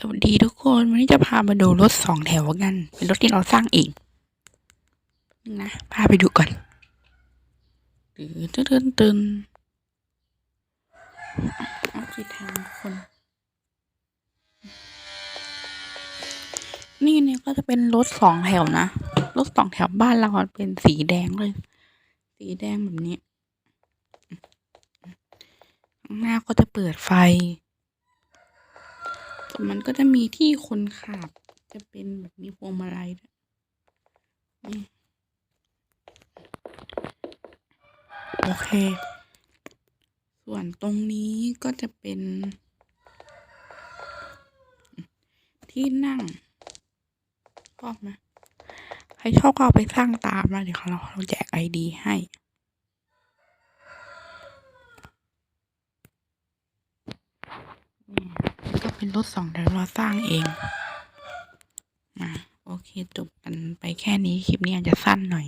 สวัสดีทุกคนวันนี้จะพามาดูรถสองแถวกัน เป็นรถที่เราสร้างเองนะพาไปดูก่อนตื่นตื่นตื่นตื่นเอากี่ทางคน นี่เนี่ยก็จะเป็นรถสองแถวนะรถสองแถวบ้านเราเป็นสีแดงเลย สีแดงแบบนี้ข้างหน้าก็จะเปิดไฟ ส่วนมันก็จะมีที่คนขับ จะเป็นแบบมีพวงมาลัยด้วยอืมโอเค ส่วนตรงนี้ก็จะเป็น ที่นั่งชอบไหมใครชอบก็เอาไปสร้างตามนะเดี๋ยวเราเราแจกไอดีให้นี่ก็ เป็นรถสองแถวเราสร้างเองอะโอเคจบกันไปแค่นี้คลิปนี้อาจจะสั้นหน่อย